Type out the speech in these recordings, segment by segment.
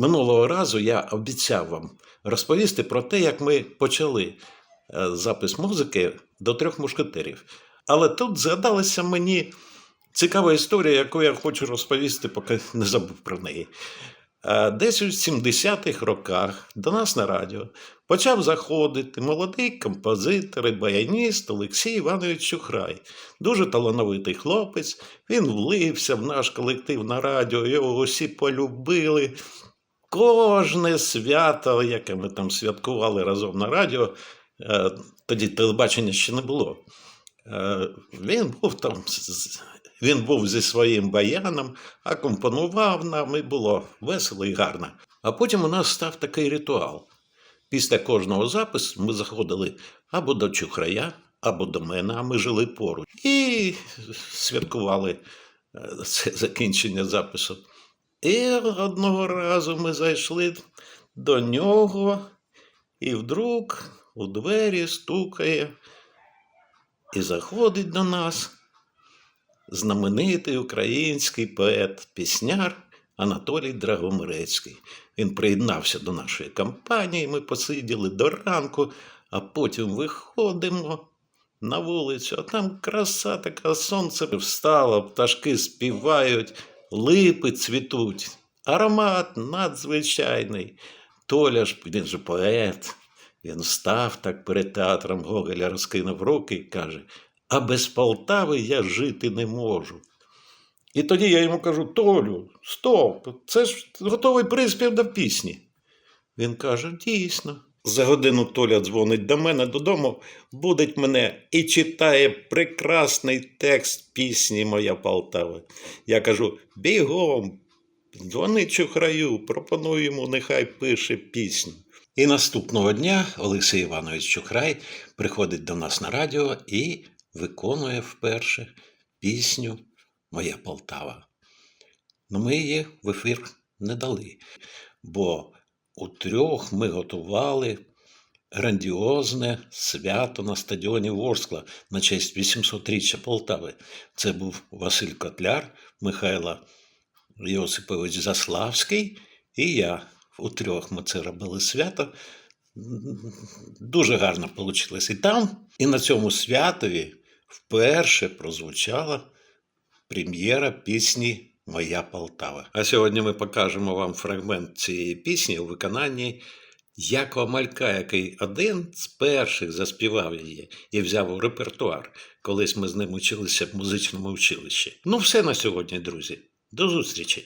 Минулого разу я обіцяв вам розповісти про те, як ми почали е, запис музики до трьох мушкетерів. Але тут згадалася мені цікава історія, яку я хочу розповісти, поки не забув про неї. Е, Десь у 70-х роках до нас на радіо почав заходити молодий композитор і баяніст Олексій Іванович Чухрай. Дуже талановитий хлопець. Він влився в наш колектив на радіо, його усі полюбили. Кожне свято, яке ми там святкували разом на радіо, е, тоді телебачення ще не було. Е, Він був там, він був зі своїм баяном, акомпонував нам, і було весело і гарно. А потім у нас став такий ритуал. Після кожного запису ми заходили або до Чухрая, або до мене, а ми жили поруч. І святкували е, це закінчення запису. І одного разу ми зайшли до нього, і вдруг у двері стукає і заходить до нас знаменитий український поет, пісняр Анатолій Драгомирецький. Він приєднався до нашої компанії, ми посиділи до ранку, а потім виходимо на вулицю, а там краса така, сонце встало, пташки співають, липи цвітуть, аромат надзвичайний. Толя ж, він же поет, він став так перед театром Гоголя, розкинув руки і каже: А без Полтави я жити не можу. І тоді я йому кажу: Толю, стоп, це ж готовий приспів до пісні. Він каже: дійсно. За годину Толя дзвонить до мене додому, будить мене і читає прекрасний текст пісні Моя Полтава. Я кажу: бігом, дзвони Чухраю, пропоную йому, нехай пише пісню. І наступного дня Олексій Іванович Чухрай приходить до нас на радіо і виконує вперше пісню Моя Полтава. Ну, ми її в ефір не дали, бо у трьох ми готували грандіозне свято на стадіоні Ворскла на честь 800-річчя Полтави. Це був Василь Котляр, Михайло Йосипович Заславський і я. У трьох ми це робили свято. Дуже гарно вийшло. І там, і на цьому святові вперше прозвучала прем'єра пісні Моя Полтава. А сьогодні ми покажемо вам фрагмент цієї пісні у виконанні Якова Малька, який один з перших заспівав її і взяв у репертуар. Колись ми з ним училися в музичному училищі. Ну, все на сьогодні, друзі. До зустрічі!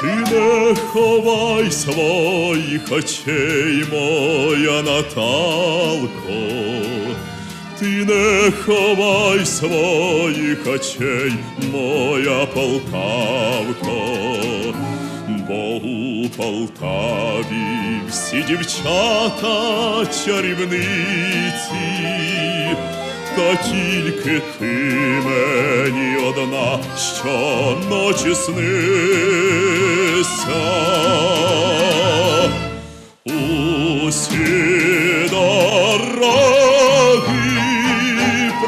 Ти не ховай своїх очей, моя Наталко, ти не ховай своїх очей, моя Полтавко, бо у Полтаві всі дівчата чарівниці, та тільки ти мені одна щоночі снися. Усі дороги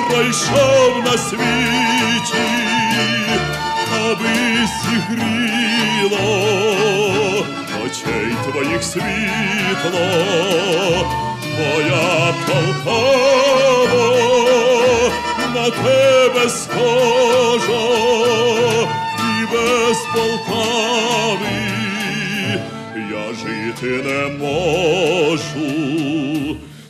пройшов на світі, аби зігріло очей твоїх світло, моя Полтава на тебе схожа, і без Полтави я жити не можу.